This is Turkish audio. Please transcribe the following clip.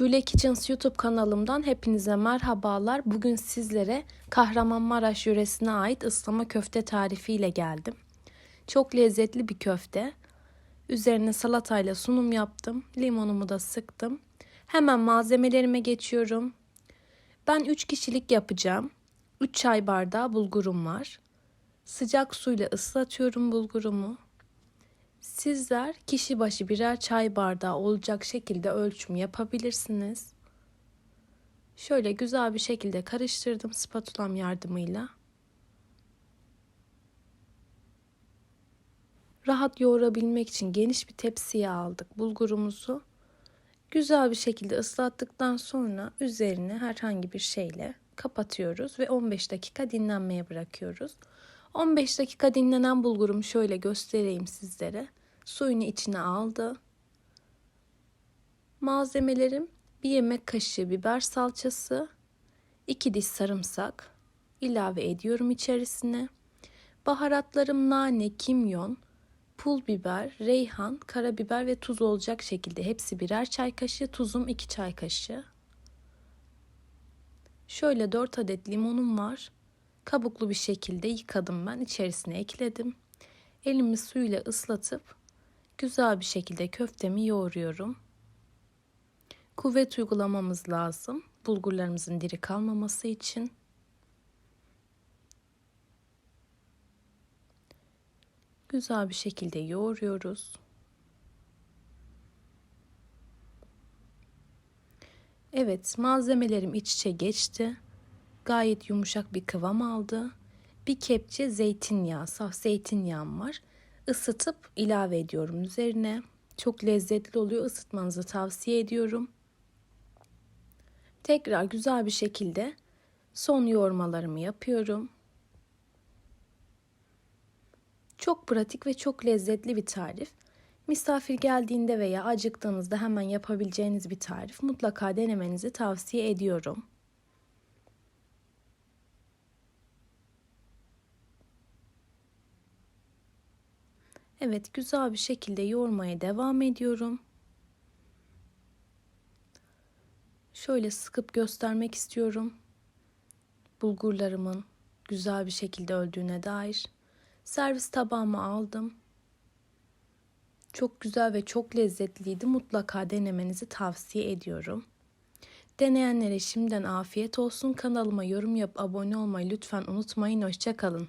Şule Kitchens YouTube kanalımdan hepinize merhabalar. Bugün sizlere Kahramanmaraş yöresine ait ıslama köfte tarifiyle geldim. Çok lezzetli bir köfte. Üzerine salatayla sunum yaptım. Limonumu da sıktım. Hemen malzemelerime geçiyorum. Ben 3 kişilik yapacağım. 3 çay bardağı bulgurum var. Sıcak suyla ıslatıyorum bulgurumu. Sizler kişi başı birer çay bardağı olacak şekilde ölçüm yapabilirsiniz. Şöyle güzel bir şekilde karıştırdım spatulam yardımıyla. Rahat yoğurabilmek için geniş bir tepsiye aldık bulgurumuzu. Güzel bir şekilde ıslattıktan sonra üzerine herhangi bir şeyle kapatıyoruz ve 15 dakika dinlenmeye bırakıyoruz. 15 dakika dinlenen bulgurumu şöyle göstereyim sizlere. Suyunu içine aldı. Malzemelerim bir yemek kaşığı biber salçası, 2 diş sarımsak ilave ediyorum içerisine. Baharatlarım nane, kimyon, pul biber, reyhan, karabiber ve tuz olacak şekilde hepsi birer çay kaşığı, tuzum 2 çay kaşığı. Şöyle 4 adet limonum var. Kabuklu bir şekilde yıkadım ben. içerisine ekledim. Elimi suyla ıslatıp güzel bir şekilde köftemi yoğuruyorum. Kuvvet uygulamamız lazım. Bulgurlarımızın diri kalmaması için. Güzel bir şekilde yoğuruyoruz. Evet, malzemelerim iç içe geçti. Gayet yumuşak bir kıvam aldı. Bir kepçe zeytinyağı, saf zeytinyağım var. Isıtıp ilave ediyorum üzerine. Çok lezzetli oluyor. Isıtmanızı tavsiye ediyorum. Tekrar güzel bir şekilde son yoğurmalarımı yapıyorum. Çok pratik ve çok lezzetli bir tarif. Misafir geldiğinde veya acıktığınızda hemen yapabileceğiniz bir tarif. Mutlaka denemenizi tavsiye ediyorum. Evet, güzel bir şekilde yoğurmaya devam ediyorum. Şöyle sıkıp göstermek istiyorum. Bulgurlarımın güzel bir şekilde öldüğüne dair. Servis tabağıma aldım. Çok güzel ve çok lezzetliydi. Mutlaka denemenizi tavsiye ediyorum. Deneyenlere şimdiden afiyet olsun. Kanalıma yorum yap, abone olmayı lütfen unutmayın. Hoşçakalın.